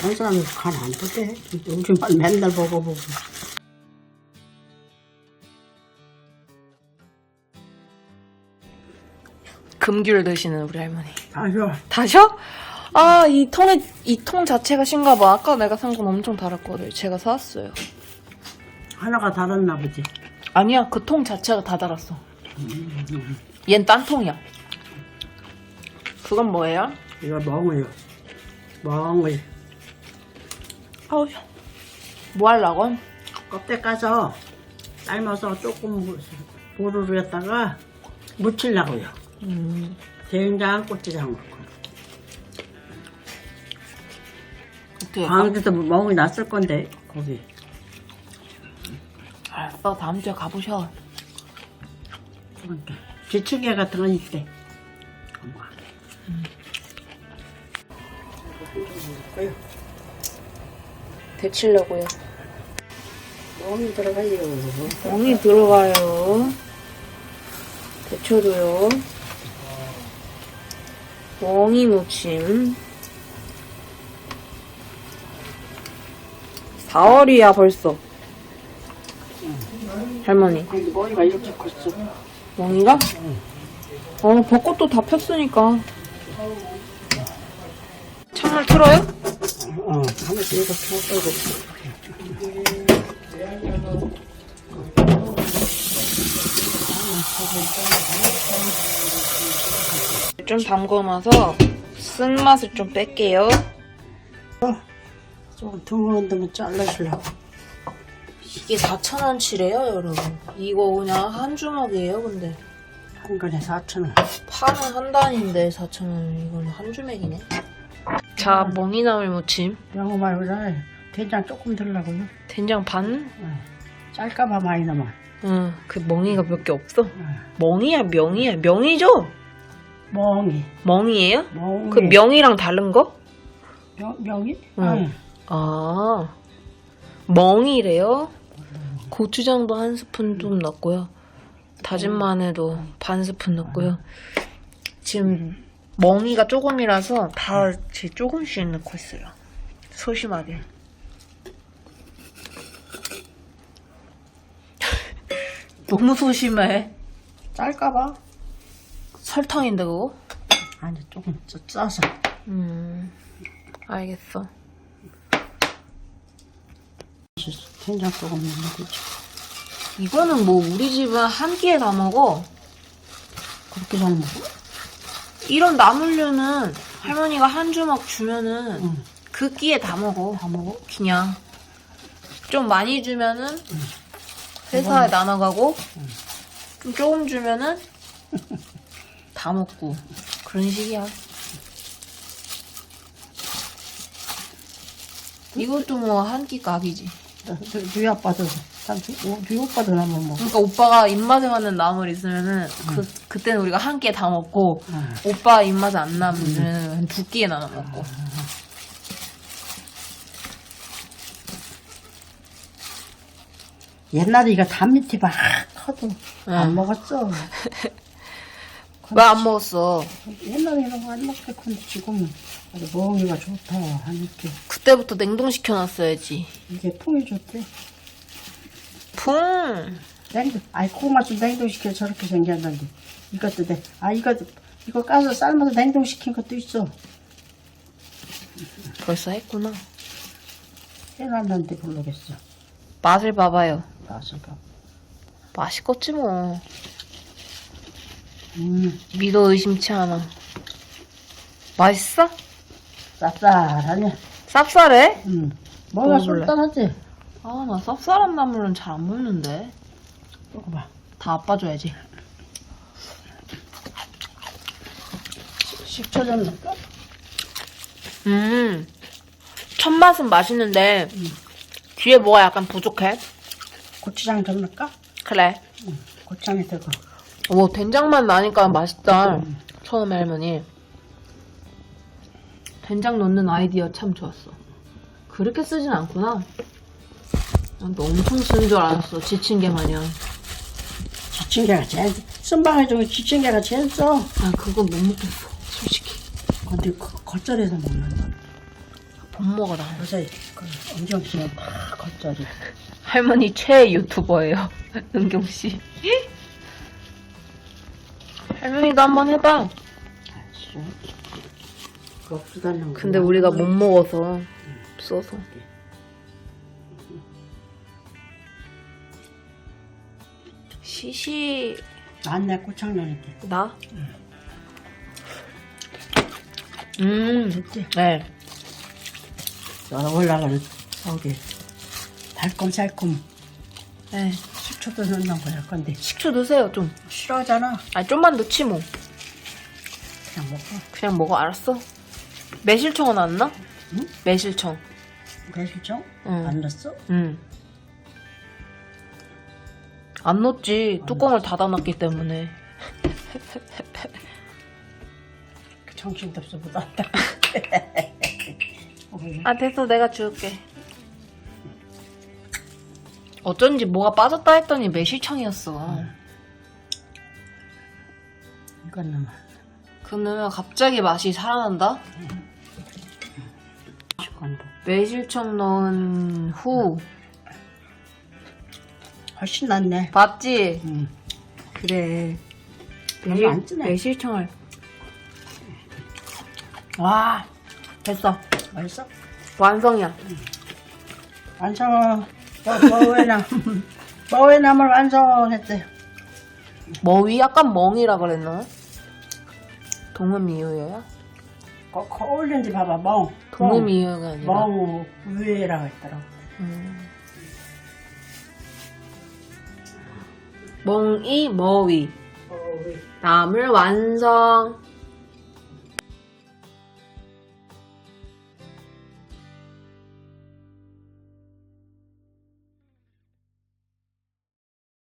다른 사람은 간안 보대. 우리만 맨날 보고 보고. 금귤 드시는 우리 할머니. 아유, 다셔? 아, 이 통에, 이 통 자체가 신가 봐. 아까 내가 산 건 엄청 달았거든. 제가 사왔어요. 하나가 달았나 보지. 아니야, 그 통 자체가 다 달았어. 얜 딴 통이야. 그건 뭐예요? 이거 멍어요. 멍을 아우, 뭐 하려고? 껍데기 까서 삶아서 조금 무- 보루로 했다가 무치려고요. 음, 된장, 고추장 넣고. 어떻게 광주도 멍이 났을 건데, 거기. 알았어, 다음 주에 가보셔. 그러니까. 지층계 같은 건 있대. 엄마. 데치려고요. 멍이 들어가요. 멍이 들어가요. 데쳐도요. 멍이 무침. 4월이야 벌써. 할머니. 멍이가 이렇게 컸어. 멍이가? 어, 벚꽃도 다 폈으니까. 창문 틀어요? 어, 하나씩 이렇게 펴고. 좀 담궈놔서 쓴맛을 좀 뺄게요. 조금 둥근 데면 잘라주려고. 이게 4,000원치래요, 여러분. 이거 그냥 한 주먹이에요, 근데. 한 건에 4,000원. 파는 한 단인데 4,000원. 이거는 한 주맥이네. 자, 멍이나물 무침. 영어 말고 잘 된장 조금 들라고요. 된장 반? 짤까봐 많이 남아. 응, 그 멍이가 몇 개 없어. 멍이야, 명이야. 명이죠? 멍이. 멍이에요? 멍이. 그 명이랑 다른 거? 명, 명이? 응. 응. 아, 멍이래요? 고추장도 한 스푼 좀 넣고요. 다진 마늘도 반 스푼 넣고요. 지금 멍이가 조금이라서 다 제 조금씩 넣고 있어요. 소심하게. 너무 소심해. 짤까봐? 설탕인데 그거? 아니, 조금 짜- 짜서. 음, 알겠어. 된장 조금 넣으면 되지. 이거는 뭐 우리 집은 한 끼에 다 먹어. 그렇게 잘 먹어? 이런 나물류는 할머니가 한 주먹 주면은 응. 그 끼에 다 먹어. 다 먹어? 그냥 좀 많이 주면은 회사에 나눠가고 좀 조금 주면은 다 먹고 그런 식이야. 이것도 뭐 한 끼 값이지. 네 아빠도, 삼촌, 네 오빠도 나면 먹어. 그러니까 오빠가 입맛에 맞는 나물 있으면은 그 그때는 우리가 한 끼에 다 먹고 응. 오빠 입맛에 안 나면 한두 끼에 나눠 먹고. 옛날에 이거 단미티 막 커도 안 응. 먹었어. 왜 안 먹었어? 옛날에 이런 거 안 먹게 근데 지금은 아주 멍이가 좋다 하니까 그때부터 냉동시켜 놨어야지. 이게 풍이 좋대. 풍. 냉동, 아이 고구마도 냉동시켜 저렇게 생겼는데 이것도 돼. 아 이것도 이거 까서 삶아서 냉동시킨 것도 있어. 벌써 했구나. 해놨는데 모르겠어. 맛을 봐봐요. 맛을까? 맛있겠지 뭐. 음, 믿어 의심치 않아. 맛있어? 쌉쌀하냐? 쌉쌀해? 음, 뭐가 먹어볼래? 쏠쏠하지? 아, 나 쌉쌀한 나물은 잘 안 먹는데. 먹어봐. 다 아빠 줘야지. 식초 좀 넣을까? 음. 첫 맛은 맛있는데, 뒤에 뭐가 약간 부족해? 고추장 좀 넣을까? 그래. 고추장이 들고. 오, 된장만 나니까 맛있다. 처음에 할머니. 된장 넣는 아이디어 참 좋았어. 그렇게 쓰진 않구나. 난또 엄청 쓰는 줄 알았어. 지친 게 마냥. 지친개가 제일 순방에 중에 지친개가 제일 써. 난 그건 못 먹겠어. 솔직히. 근데 그 겉절에서 먹는 거. 못 먹어 나. 요새 그 엄정 씨는 다 겉절이. 할머니 최애 유튜버예요. 은경 씨. 할머니도 한번 해봐. 싫어. 그 거. 근데 우리가 못 먹어서 써서. 시시 난내 꼬창년이 때. 나? 음, 됐지? 네. 올라가는 어디 달콤살콤 네. 식초도 넣는 거야. 근데 식초 넣으세요 좀. 싫어하잖아. 아 좀만 넣지 뭐. 그냥 먹어. 그냥 먹어 알았어. 매실청은 안 넣어? 응? 매실청. 매실청? 응. 안 넣었어? 응. 안 넣었지. 뚜껑을 닫아놨기 때문에. 그 정신도 없어 보다. 아 됐어 내가 줄게. 어쩐지 뭐가 빠졌다 했더니 매실청이었어. 이거는 그 넣으면 갑자기 맛이 살아난다? 식 감도 매실청 넣은 후 훨씬 낫네. 맞지? 응. 그래. 별로 안 진해. 매실청을. 와, 됐어. 맛있어? 완성이야. 완성. 뭐, 뭐왜나 뭐왜나물 완성했대. 머위 약간 멍이라 그랬나? 동음 이유예요? 거, 거 올린지 봐봐 멍. 동음이유가 아니라. 멍 위에라고 했더라고. 음. 멍이 머위. 어, 위. 나물 완성.